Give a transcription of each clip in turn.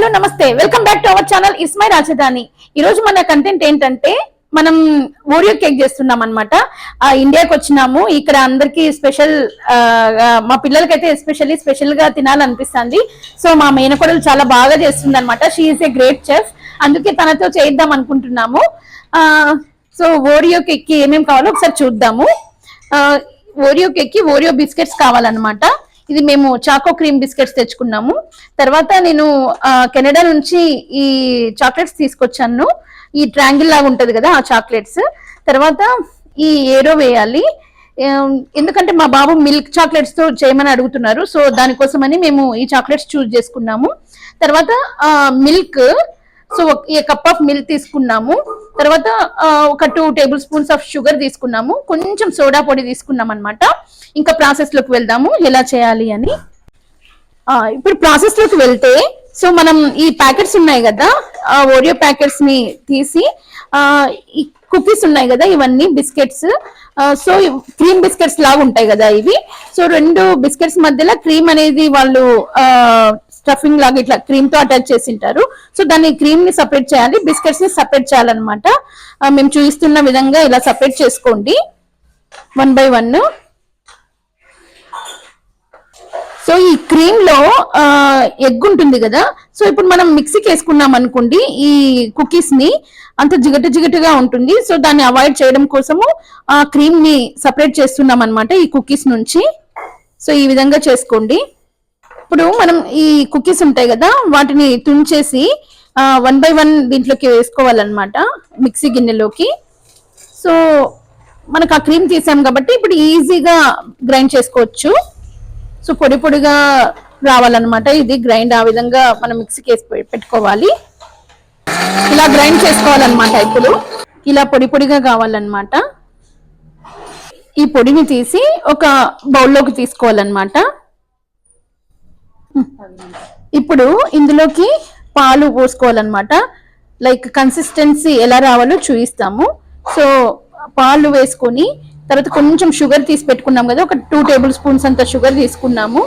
Hello నమస్తే. Welcome back to our channel ఇస్మై రాజధాని ఈ రోజు మన కంటెంట్ ఏంటంటే మనం ఓరియో కేక్ చేస్తున్నాం అనమాట ఇండియాకి వచ్చినాము. ఇక్కడ అందరికి స్పెషల్ మా పిల్లలకైతే ఎస్పెషల్లీ స్పెషల్గా తినాలనిపిస్తుంది. సో మా మేనకోడలు చాలా బాగా చేస్తుంది అనమాట షీఈస్ ఏ గ్రేట్ చెఫ్ అందుకే తనతో చేద్దాం అనుకుంటున్నాము. సో ఓరియో కేక్కి ఏమేమి కావాలో ఒకసారి చూద్దాము. ఓరియో కేక్కి ఓరియో బిస్కెట్స్ కావాలన్నమాట. ఇది మేము చాకో క్రీమ్ బిస్కెట్స్ తెచ్చుకున్నాము. తర్వాత నేను కెనడా నుంచి ఈ చాక్లెట్స్ తీసుకొచ్చాను. ఈ ట్రాంగిల్ లాగా ఉంటుంది కదా ఆ చాక్లెట్స్. తర్వాత ఈ ఏరో వేయాలి. ఎందుకంటే మా బాబు మిల్క్ చాక్లెట్స్తో చేయమని అడుగుతున్నారు. సో దానికోసమని మేము ఈ చాక్లెట్స్ చూస్ చేసుకున్నాము. తర్వాత మిల్క్. సో ఈ కప్ ఆఫ్ మిల్క్ తీసుకున్నాము. తర్వాత ఒక two tablespoons of sugar తీసుకున్నాము. కొంచెం సోడా పొడి తీసుకున్నాం అనమాట ఇంకా ప్రాసెస్లోకి వెళ్దాము. ఎలా చేయాలి అని. ఇప్పుడు ప్రాసెస్లోకి వెళ్తే సో మనం ఈ ప్యాకెట్స్ ఉన్నాయి కదా ఆ ఓరియో ప్యాకెట్స్ని తీసి ఆ ఈ కుకీస్ ఉన్నాయి కదా ఇవన్నీ బిస్కెట్స్ సో క్రీమ్ బిస్కెట్స్ లాగా ఉంటాయి కదా ఇవి. సో రెండు బిస్కెట్స్ మధ్యలో క్రీమ్ అనేది వాళ్ళు స్టఫింగ్ లాగా ఇట్లా క్రీమ్తో అటాచ్ చేసి ఉంటారు సో దాన్ని క్రీమ్ని సపరేట్ చేయాలి బిస్కెట్స్ని సపరేట్ చేయాలన్నమాట. మేము చూపిస్తున్న విధంగా ఇలా సపరేట్ చేసుకోండి. వన్ బై వన్ సో ఈ క్రీమ్లో ఎగ్ ఉంటుంది కదా. సో ఇప్పుడు మనం మిక్సీకి వేసుకున్నాం అనుకోండి ఈ కుకీస్ని అంత జిగట జిగటగా ఉంటుంది. సో దాన్ని అవాయిడ్ చేయడం కోసము ఆ క్రీమ్ని సపరేట్ చేస్తున్నాం అనమాట ఈ కుకీస్ నుంచి. సో ఈ విధంగా చేసుకోండి. ఇప్పుడు మనం ఈ కుకీస్ ఉంటాయి కదా వాటిని తుంచేసి వన్ బై వన్ దీంట్లోకి వేసుకోవాలన్నమాట మిక్సీ గిన్నెలోకి. సో మనకు ఆ క్రీమ్ తీసాం కాబట్టి ఇప్పుడు ఈజీగా గ్రైండ్ చేసుకోవచ్చు. సో పొడి పొడిగా రావాలన్నమాట. ఇది గ్రైండ్ ఆ విధంగా మనం మిక్సీకి వేసి పె- పెట్టుకోవాలి. ఇలా గ్రైండ్ చేసుకోవాలన్నమాట ఇప్పుడు. ఇలా పొడి పొడిగా కావాలన్నమాట. ఈ పొడిని తీసి ఒక బౌల్లోకి తీసుకోవాలన్నమాట. ఇప్పుడు ఇందులోకి పాలు పోసుకోవాలన్నమాట. లైక్ కన్సిస్టెన్సీ ఎలా రావాలో చూపిస్తాము. సో పాలు వేసుకొని తర్వాత కొంచెం షుగర్ తీసి పెట్టుకున్నాం కదా ఒక టూ టేబుల్ స్పూన్స్ అంత షుగర్ తీసుకున్నాము.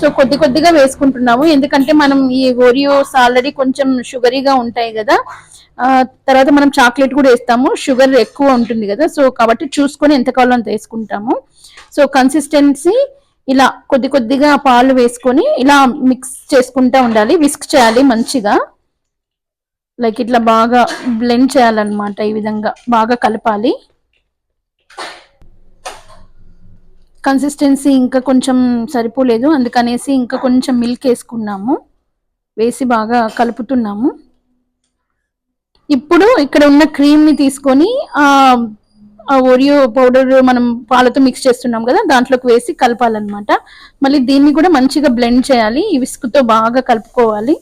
సో కొద్ది కొద్దిగా వేసుకుంటున్నాము. ఎందుకంటే మనం ఈ ఓరియోస్ ఆల్రెడీ కొంచెం షుగరీగా ఉంటాయి కదా. తర్వాత మనం చాక్లెట్ కూడా వేస్తాము. షుగర్ ఎక్కువ ఉంటుంది కదా. సో కాబట్టి చూసుకొని ఎంత కావాలో అంత వేసుకుంటాము. సో కన్సిస్టెన్సీ ఇలా కొద్ది కొద్దిగా పాలు వేసుకొని ఇలా మిక్స్ చేసుకుంటా ఉండాలి. విస్క్ చేయాలి మంచిగా. లైక్ ఇట్లా బాగా బ్లెండ్ చేయాలన్నమాట ఈ విధంగా. బాగా కలపాలి. కన్సిస్టెన్సీ ఇంకా కొంచెం సరిపోలేదు. అందుకనేసి ఇంకా కొంచెం మిల్క్ వేసుకున్నాము. వేసి బాగా కలుపుతున్నాము. ఇప్పుడు ఇక్కడ ఉన్న క్రీమ్ని తీసుకొని ఆ ఒరియో ఓరియో పౌడర్ మనం పాలతో మిక్స్ చేస్తున్నాం కదా దాంట్లోకి వేసి కలపాలన్నమాట. మళ్ళీ దీన్ని కూడా మంచిగా బ్లెండ్ చేయాలి. ఈ విస్క్తో బాగా కలుపుకోవాలి.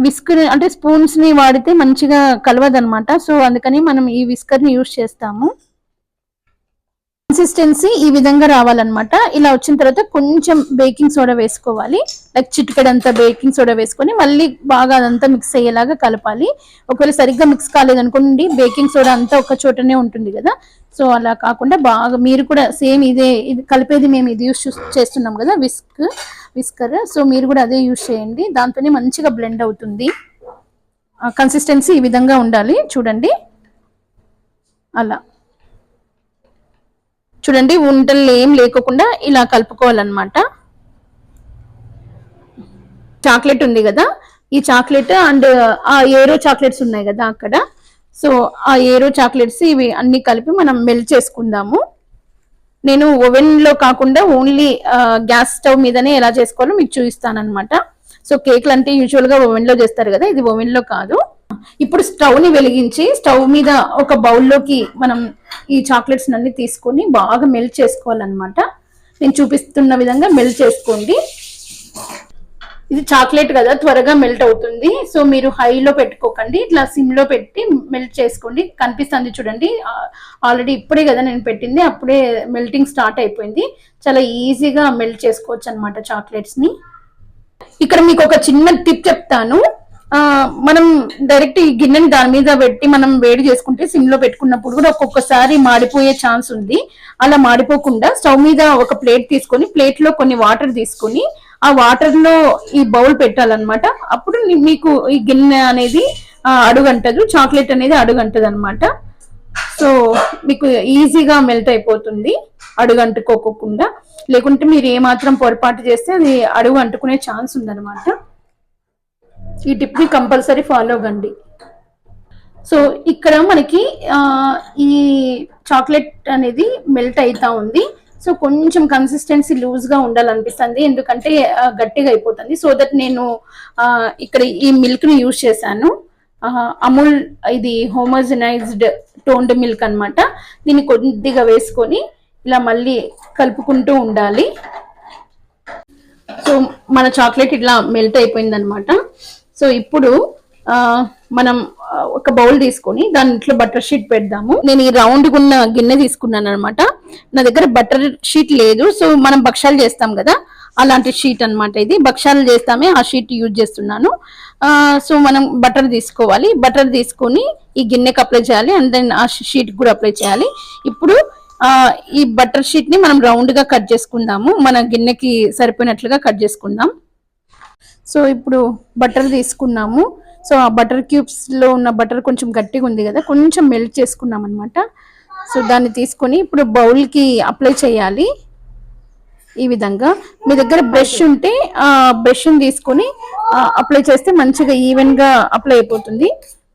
విస్క్ అంటే స్పూన్స్ని వాడితే మంచిగా కలవదన్నమాట. సో అందుకని మనం ఈ విస్కర్ని యూజ్ చేస్తాము. కన్సిస్టెన్సీ ఈ విధంగా రావాలన్నమాట. ఇలా వచ్చిన తర్వాత కొంచెం బేకింగ్ సోడా వేసుకోవాలి. లైక్ చిటికెడంత బేకింగ్ సోడా వేసుకొని మళ్ళీ బాగా అదంతా మిక్స్ అయ్యేలాగా కలపాలి. ఒకవేళ సరిగ్గా మిక్స్ కాలేదనుకోండి బేకింగ్ సోడా అంతా ఒక చోటనే ఉంటుంది కదా. సో అలా కాకుండా బాగా మీరు కూడా సేమ్ ఇదే ఇది కలిపేది మేము ఇది యూస్ చేస్తున్నాం కదా విస్క్ విస్కర్ సో మీరు కూడా అదే యూస్ చేయండి. దాంతోనే మంచిగా బ్లెండ్ అవుతుంది. కన్సిస్టెన్సీ ఈ విధంగా ఉండాలి. చూడండి. అలా. చూడండి ఉంటలు ఏం లేకోకుండా ఇలా కలుపుకోవాలన్నమాట. చాక్లెట్ ఉంది కదా ఈ చాక్లెట్ అండ్ ఆ ఏరో చాక్లెట్స్ ఉన్నాయి కదా అక్కడ. సో ఆ ఏరో చాక్లెట్స్ ఇవి అన్ని కలిపి మనం మెల్ట్ చేసుకుందాము. నేను ఓవెన్లో కాకుండా ఓన్లీ గ్యాస్ స్టవ్ మీదనే ఎలా చేసుకోవాలో మీకు చూపిస్తాను అనమాట సో కేక్లు అంటే యూజువల్గా ఓవెన్లో చేస్తారు కదా ఇది ఓవెన్లో కాదు. ఇప్పుడు స్టవ్ని వెలిగించి స్టవ్ మీద ఒక బౌల్లోకి మనం ఈ చాక్లెట్స్ అన్ని తీసుకొని బాగా మెల్ట్ చేసుకోవాలన్నమాట. నేను చూపిస్తున్న విధంగా మెల్ట్ చేసుకోండి. ఇది చాక్లెట్ కదా త్వరగా మెల్ట్ అవుతుంది. సో మీరు హైలో పెట్టుకోకండి ఇట్లా సిమ్లో పెట్టి మెల్ట్ చేసుకోండి. కనిపిస్తుంది చూడండి ఆల్రెడీ ఇప్పుడే కదా నేను పెట్టింది అప్పుడే మెల్టింగ్ స్టార్ట్ అయిపోయింది. చాలా ఈజీగా మెల్ట్ చేసుకోవచ్చు అనమాట చాక్లెట్స్ని. ఇక్కడ మీకు ఒక చిన్న టిప్ చెప్తాను. మనం డైరెక్ట్ ఈ గిన్నెని దాని మీద పెట్టి మనం వేడి చేసుకుంటే సిమ్లో పెట్టుకున్నప్పుడు కూడా ఒక్కొక్కసారి మాడిపోయే ఛాన్స్ ఉంది. అలా మాడిపోకుండా స్టవ్ మీద ఒక ప్లేట్ తీసుకొని ప్లేట్లో కొన్ని వాటర్ తీసుకొని ఆ వాటర్లో ఈ బౌల్ పెట్టాలన్నమాట. అప్పుడు మీకు ఈ గిన్నె అనేది అడుగంటదు. చాక్లెట్ అనేది అడుగంటది అనమాట సో మీకు ఈజీగా మెల్ట్ అయిపోతుంది. అడుగు అంటుకోకుండా లేకుంటే మీరు ఏమాత్రం పొరపాటు చేస్తే అది అడుగు అంటుకునే ఛాన్స్ ఉందన్నమాట. ఈ టిప్ని కంపల్సరీ ఫాలో అవ్వండి సో ఇక్కడ మనకి ఈ చాక్లెట్ అనేది మెల్ట్ అవుతా ఉంది. సో కొంచెం కన్సిస్టెన్సీ లూజ్గా ఉండాలనిపిస్తుంది. ఎందుకంటే గట్టిగా అయిపోతుంది. సో దట్ నేను ఇక్కడ ఈ మిల్క్ని యూజ్ చేశాను. అమూల్ ఇది హోమోజనైజ్డ్ టోన్డ్ మిల్క్ అన్నమాట. దీన్ని కొద్దిగా వేసుకొని ఇలా మళ్ళీ కలుపుకుంటూ ఉండాలి. సో మన చాక్లెట్ ఇట్లా మెల్ట్ అయిపోయింది అనమాట సో ఇప్పుడు మనం ఒక బౌల్ తీసుకొని దాంట్లో బటర్ షీట్ పెడదాము. నేను ఈ రౌండ్ ఉన్న గిన్నె తీసుకున్నాను అనమాట నా దగ్గర బటర్ షీట్ లేదు. సో మనం భక్షాలు చేస్తాం కదా? అలాంటి షీట్ అన్నమాట ఇది. భక్షాలు చేస్తామే ఆ షీట్ యూజ్ చేస్తున్నాను. సో మనం బటర్ తీసుకోవాలి. బటర్ తీసుకొని ఈ గిన్నెకి అప్లై చేయాలి. అండ్ దెన్ ఆ షీట్ కూడా అప్లై చేయాలి. ఇప్పుడు ఈ బటర్ షీట్ని మనం రౌండ్గా కట్ చేసుకుందాము. మన గిన్నెకి సరిపోయినట్లుగా కట్ చేసుకుందాం. సో ఇప్పుడు బటర్ తీసుకున్నాము. సో ఆ బటర్ క్యూబ్స్లో ఉన్న బటర్ కొంచెం గట్టిగా ఉంది కదా కొంచెం మెల్ట్ చేసుకున్నాం అనమాట సో దాన్ని తీసుకొని ఇప్పుడు బౌల్కి అప్లై చేయాలి. ఈ విధంగా మీ దగ్గర బ్రష్ ఉంటే ఆ బ్రష్ని తీసుకొని అప్లై చేస్తే మంచిగా ఈవెన్గా అప్లై అయిపోతుంది.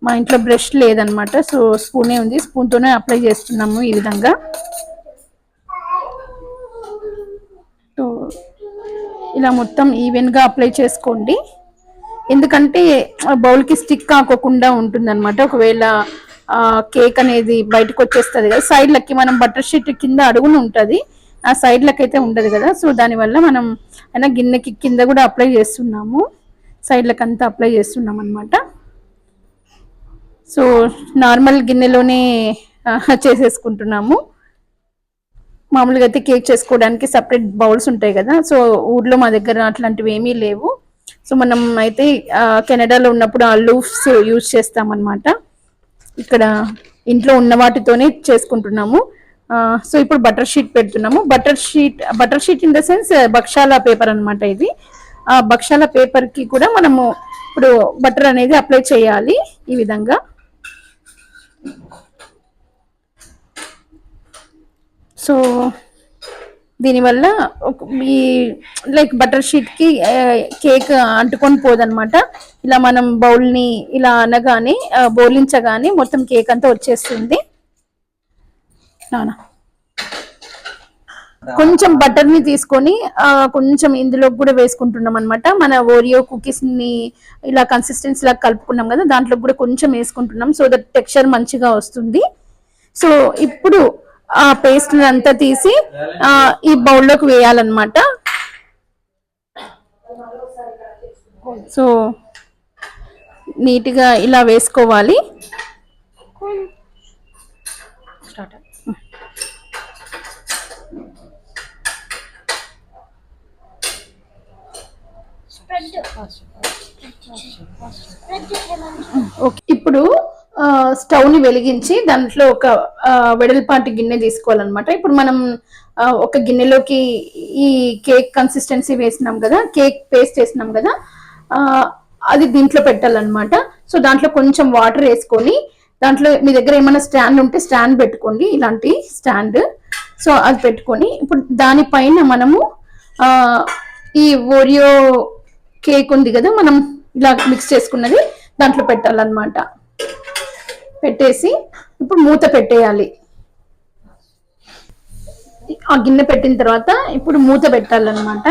మా ఇంట్లో బ్రష్ లేదనమాట సో స్పూనే ఉంది. స్పూన్తోనే అప్లై చేస్తున్నాము ఈ విధంగా. సో ఇలా మొత్తం ఈవెన్గా అప్లై చేసుకోండి. ఎందుకంటే బౌల్కి స్టిక్ కాకోకుండా ఉంటుంది అనమాట ఒకవేళ కేక్ అనేది బయటకు వచ్చేస్తుంది కదా సైడ్లకి మనం బటర్ షీట్ కింద అడుగున ఉంటుంది. ఆ సైడ్లకి అయితే ఉండదు కదా సో దానివల్ల మనం అయినా గిన్నెకి కింద కూడా అప్లై చేస్తున్నాము. సైడ్లకు అంతా అప్లై చేస్తున్నాం అనమాట సో నార్మల్ గిన్నెలోనే చేసేసుకుంటున్నాము. మామూలుగా అయితే కేక్ చేసుకోవడానికి సపరేట్ బౌల్స్ ఉంటాయి కదా. సో ఊర్లో మా దగ్గర అట్లాంటివి ఏమీ లేవు. సో మనం అయితే కెనడాలో ఉన్నప్పుడు ఆ లూఫ్స్ యూజ్ చేస్తామన్నమాట. ఇక్కడ ఇంట్లో ఉన్న వాటితోనే చేసుకుంటున్నాము. సో ఇప్పుడు బటర్ షీట్ పెడుతున్నాము. Butter sheet butter sheet in the sense భక్షాల paper అనమాట ఇది. ఆ బక్షాల పేపర్కి కూడా మనము ఇప్పుడు బటర్ అనేది అప్లై చేయాలి ఈ విధంగా. సో దీనివల్ల ఈ లైక్ బటర్ షీట్కి కేక్ అంటుకొని పోదనమాట ఇలా మనం బౌల్ని ఇలా అనగానే బోలించగానే మొత్తం కేక్ అంతా వచ్చేస్తుంది. నానా. కొంచెం బటర్ని తీసుకొని కొంచెం ఇందులో కూడా వేసుకుంటున్నాం అనమాట మన ఓరియో కుకీస్ని ఇలా కన్సిస్టెన్సీ లాగా కలుపుకున్నాం కదా దాంట్లో కూడా కొంచెం వేసుకుంటున్నాం. సో దట్ టెక్స్చర్ మంచిగా వస్తుంది. సో ఇప్పుడు ఆ పేస్ట్ అంతా తీసి ఆ, ఈ బౌల్లోకి వేయాలన్నమాట. సో నీట్గా ఇలా వేసుకోవాలి. ఓకే ఇప్పుడు స్టవ్ని వెలిగించి దాంట్లో ఒక వెడల్పాటి గిన్నె తీసుకోవాలన్నమాట. ఇప్పుడు మనం ఒక గిన్నెలోకి ఈ కేక్ కన్సిస్టెన్సీ వేసినాం కదా కేక్ పేస్ట్ వేసినాం కదా అది దీంట్లో పెట్టాలన్నమాట. సో దాంట్లో కొంచెం వాటర్ వేసుకొని దాంట్లో మీ దగ్గర ఏమైనా స్టాండ్ ఉంటే స్టాండ్ పెట్టుకోండి ఇలాంటి స్టాండ్. సో అది పెట్టుకొని ఇప్పుడు దానిపైన మనము ఈ ఓరియో కేక్ ఉంది కదా మనం ఇలా మిక్స్ చేసుకున్నది దాంట్లో పెట్టాలన్నమాట. పెట్టేసి ఇప్పుడు మూత పెట్టేయాలి. ఆ గిన్నె పెట్టిన తర్వాత ఇప్పుడు మూత పెట్టాలన్నమాట.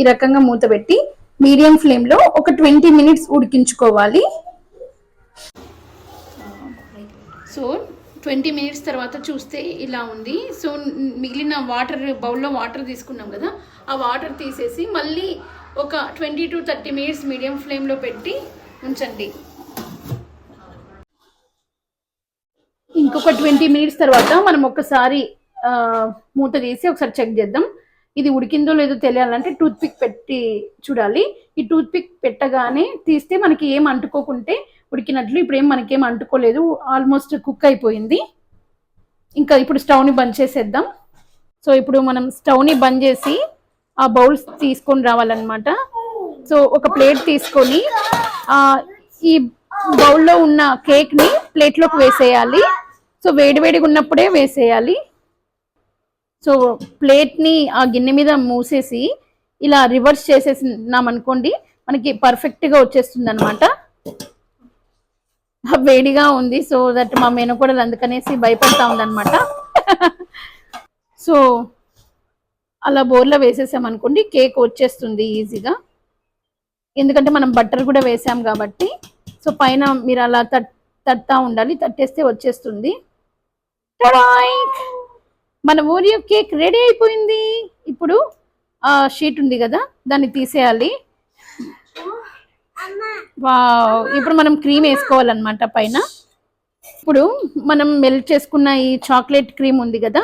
ఈ రకంగా మూత పెట్టి మీడియం ఫ్లేమ్లో ఒక ట్వంటీ మినిట్స్ ఉడికించుకోవాలి. సో ట్వంటీ మినిట్స్ తర్వాత చూస్తే ఇలా ఉంది. సో మిగిలిన వాటర్ బౌల్లో వాటర్ తీసుకున్నాం కదా ఆ వాటర్ తీసేసి మళ్ళీ ఒక twenty to thirty minutes medium ఫ్లేమ్లో పెట్టి ఉంచండి. ఇంకొక ట్వంటీ మినిట్స్ తర్వాత మనం ఒకసారి ఆ, మూత తీసి ఒకసారి చెక్ చేద్దాం. ఇది ఉడికిందో లేదో తెలియాలంటే టూత్ పిక్ పెట్టి చూడాలి. ఈ టూత్ పిక్ పెట్టగానే తీస్తే మనకి ఏం అంటుకోకుంటే ఉడికినట్లు. ఇప్పుడు ఏం మనకేం అంటుకోలేదు. ఆల్మోస్ట్ కుక్ అయిపోయింది. ఇంకా ఇప్పుడు స్టవ్ని బంద్ చేసేద్దాం. సో ఇప్పుడు మనం స్టవ్ని బంద్ చేసి ఆ బౌల్స్ తీసుకొని రావాలన్నమాట. సో ఒక ప్లేట్ తీసుకొని ఆ ఈ బౌల్లో ఉన్న కేక్ని ప్లేట్లోకి వేసేయాలి. సో వేడివేడిగా ఉన్నప్పుడే వేసేయాలి. సో ప్లేట్ని ఆ గిన్నె మీద మూసేసి ఇలా రివర్స్ చేసేసినాం అనుకోండి మనకి పర్ఫెక్ట్గా వచ్చేస్తుంది అనమాట వేడిగా ఉంది సో దట్ మా మెను కూడా అందుకనేసి భయపడతా ఉందన్నమాట. సో అలా బోర్లో వేసేసాం అనుకోండి కేక్ వచ్చేస్తుంది ఈజీగా. ఎందుకంటే మనం బట్టర్ కూడా వేసాం కాబట్టి సో పైన మీరు అలా తట్ తట్టా ఉండాలి తట్టేస్తే వచ్చేస్తుంది. మన ఓరియో కేక్ రెడీ అయిపోయింది. ఇప్పుడు ఆ షీట్ ఉంది కదా దాన్ని తీసేయాలి. వావ్ ఇప్పుడు మనం క్రీమ్ వేసుకోవాలన్నమాట పైన. ఇప్పుడు మనం మెల్ట్ చేసుకున్న ఈ చాక్లెట్ క్రీమ్ ఉంది కదా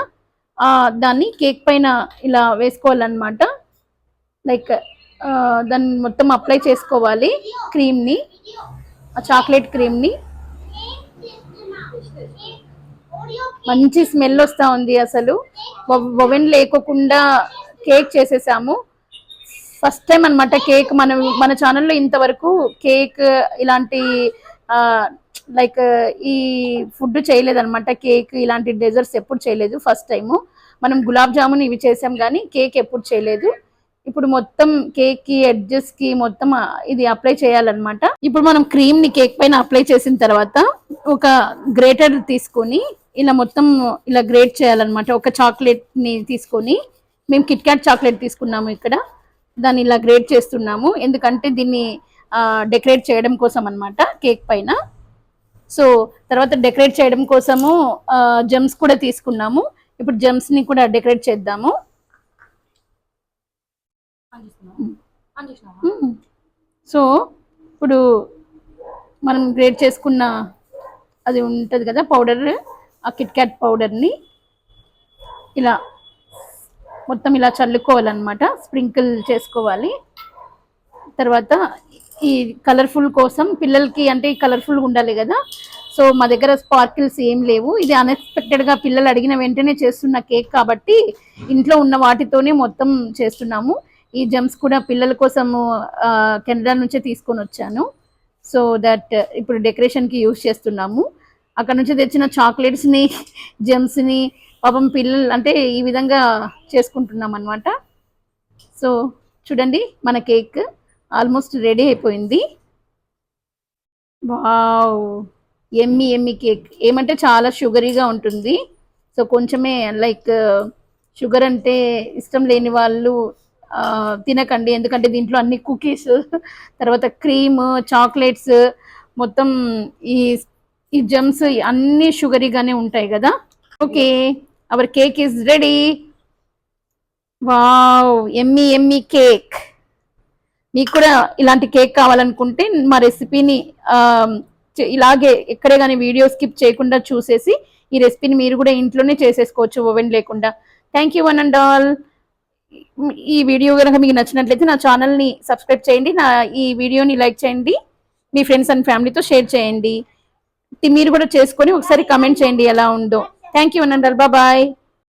ఆ దాన్ని కేక్ పైన ఇలా వేసుకోవాలన్నమాట. లైక్ దాన్ని మొత్తం అప్లై చేసుకోవాలి క్రీమ్ని ఆ చాక్లెట్ క్రీమ్ని మంచి స్మెల్ వస్తూ ఉంది అసలు. ఓవెన్ లేకోకుండా కేక్ చేసేసాము. ఫస్ట్ టైం అన్నమాట కేక్ మన మన ఛానల్లో ఇంతవరకు కేక్ ఇలాంటి లైక్ ఈ ఫుడ్ చేయలేదన్నమాట. కేక్ ఇలాంటి డెజర్ట్స్ ఎప్పుడు చేయలేదు ఫస్ట్ టైము మనం గులాబ్ జామున్ ఇవి చేసాం కానీ కేక్ ఎప్పుడు చేయలేదు. ఇప్పుడు మొత్తం కేక్కి ఎడ్జెస్కి మొత్తం ఇది అప్లై చేయాలన్నమాట. ఇప్పుడు మనం క్రీమ్ని కేక్ పైన అప్లై చేసిన తర్వాత ఒక గ్రేటర్ తీసుకొని ఇలా మొత్తం ఇలా గ్రేట్ చేయాలన్నమాట. ఒక చాక్లెట్ని తీసుకొని మేము కిట్ క్యాట్ చాక్లెట్ తీసుకున్నాము ఇక్కడ. దాన్ని ఇలా గ్రేట్ చేస్తున్నాము. ఎందుకంటే దీన్ని డెకరేట్ చేయడం కోసం అన్నమాట కేక్ పైన. సో తర్వాత డెకరేట్ చేయడం కోసము జెమ్స్ కూడా తీసుకున్నాము. ఇప్పుడు జెమ్స్ని కూడా డెకరేట్ చేద్దాము. సో ఇప్పుడు మనం గ్రేట్ చేసుకున్న అది ఉంటుంది కదా పౌడర్ ఆ కిట్ క్యాట్ పౌడర్ని ఇలా మొత్తం ఇలా చల్లుకోవాలన్నమాట. స్ప్రింకిల్ చేసుకోవాలి. తర్వాత ఈ కలర్ఫుల్ కోసం పిల్లలకి అంటే కలర్ఫుల్గా ఉండాలి కదా. సో మా దగ్గర స్పార్కిల్స్ ఏం లేవు. ఇది అన్ఎక్స్పెక్టెడ్గా పిల్లలు అడిగిన వెంటనే చేస్తున్న కేక్ కాబట్టి ఇంట్లో ఉన్న వాటితోనే మొత్తం చేస్తున్నాము. ఈ జెమ్స్ కూడా పిల్లల కోసం కెనడా నుంచే తీసుకొని వచ్చాను. సో దట్ ఇప్పుడు డెకరేషన్కి యూజ్ చేస్తున్నాము. అక్కడ నుంచి తెచ్చిన చాక్లెట్స్ని జెమ్స్ని పాపం పిల్లలు అంటే ఈ విధంగా చేసుకుంటున్నాం అనమాట సో చూడండి మన కేక్ ఆల్మోస్ట్ రెడీ అయిపోయింది. వావ్ ఎమ్మి ఎమ్మి కేక్ ఏమంటే చాలా షుగరీగా ఉంటుంది. సో కొంచెమే లైక్ షుగర్ అంటే ఇష్టం లేని వాళ్ళు తినకండి. ఎందుకంటే దీంట్లో అన్ని కుకీస్ తర్వాత క్రీమ్ చాక్లెట్స్ మొత్తం ఈ ఈ జమ్స్ అన్ని షుగరీగానే ఉంటాయి కదా? Okay. Our cake is ready wow yummy yummy cake మీకు కూడా ఇలాంటి కేక్ కావాలనుకుంటే మా రెసిపీని ఇలాగే ఎక్కడే కానీ వీడియో స్కిప్ చేయకుండా చూసేసి ఈ రెసిపీని మీరు కూడా ఇంట్లోనే చేసేసుకోవచ్చు ఓవెన్ లేకుండా. Thank you one and all ఈ వీడియో కనుక మీకు నచ్చినట్లయితే నా ఛానల్ని సబ్స్క్రైబ్ చేయండి. నా ఈ వీడియోని లైక్ చేయండి. మీ ఫ్రెండ్స్ అండ్ ఫ్యామిలీతో షేర్ చేయండి. మీరు కూడా చేసుకొని ఒకసారి కమెంట్ చేయండి ఎలా ఉందో. థ్యాంక్ యూ అనండి బాబాయ్ బాయ్